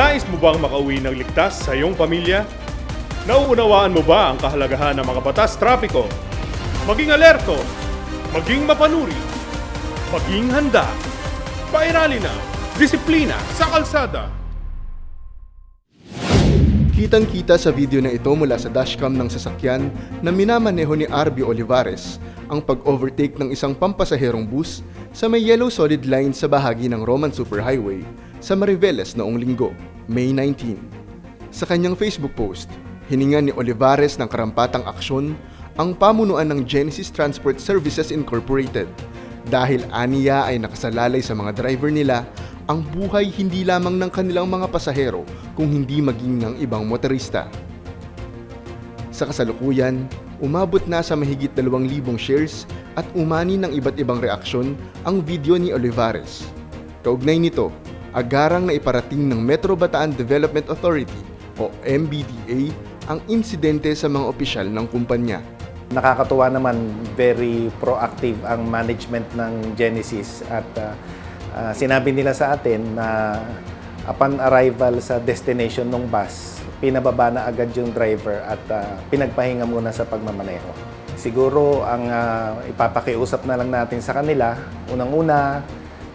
Nais mo bang makauwi ng ligtas sa iyong pamilya? Nauunawaan mo ba ang kahalagahan ng mga batas trapiko? Maging alerto, maging mapanuri, maging handa. Pairali na, disiplina sa kalsada. Kitang-kita sa video na ito mula sa dashcam ng sasakyan na minamaneho ni RB Olivares ang pag-overtake ng isang pampasaherong bus sa may yellow solid line sa bahagi ng Roman Superhighway sa Mariveles noong linggo, May 19. Sa kanyang Facebook post, hininga ni Olivares ng karampatang aksyon ang pamunuan ng Genesis Transport Services Incorporated dahil aniya ay nakasalalay sa mga driver nila ang buhay hindi lamang ng kanilang mga pasahero kung hindi maging ng ibang motorista. Sa kasalukuyan, umabot na sa mahigit 2,000 shares at umani ng iba't ibang reaksyon ang video ni Olivares. Kaugnay nito, agarang na iparating ng Metro Bataan Development Authority o MBDA ang insidente sa mga opisyal ng kumpanya. Nakakatuwa naman, very proactive ang management ng Genesis at uh, uh, sinabi nila sa atin na upon arrival sa destination ng bus, pinababa na agad yung driver at uh, pinagpahinga muna sa pagmamaneho. Siguro ang uh, ipapakiusap na lang natin sa kanila, unang-una,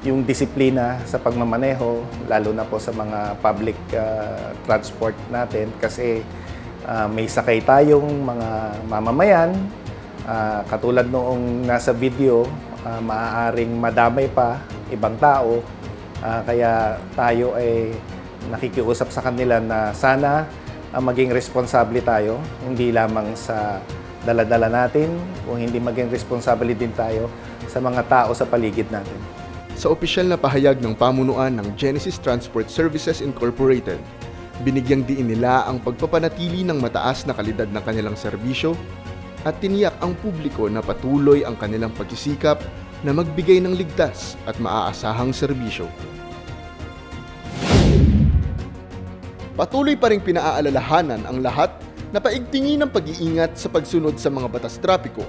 yung disiplina sa pagmamaneho, lalo na po sa mga public uh, transport natin kasi Ah, may sakay tayong mga mamamayan. Ah, katulad noong nasa video, ah, maaaring madamay pa ibang tao. Ah, kaya tayo ay nakikiusap sa kanila na sana ah, maging responsable tayo, hindi lamang sa daladala natin, kung hindi maging responsable din tayo sa mga tao sa paligid natin. Sa opisyal na pahayag ng pamunuan ng Genesis Transport Services Incorporated, binigyang diin nila ang pagpapanatili ng mataas na kalidad ng kanilang serbisyo at tiniyak ang publiko na patuloy ang kanilang pagsisikap na magbigay ng ligtas at maaasahang serbisyo. Patuloy pa rin pinaaalalahanan ang lahat na paigtingin ng pag-iingat sa pagsunod sa mga batas trapiko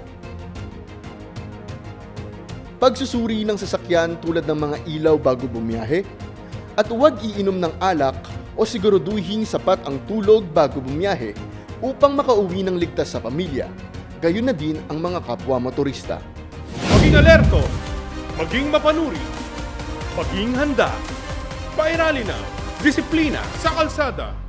pagsusuri ng sasakyan tulad ng mga ilaw bago bumiyahe, at huwag iinom ng alak o siguraduhin sapat ang tulog bago bumiyahe upang makauwi ng ligtas sa pamilya. Gayon na din ang mga kapwa motorista. Maging alerto, maging mapanuri, maging handa. Pairali na, disiplina sa kalsada.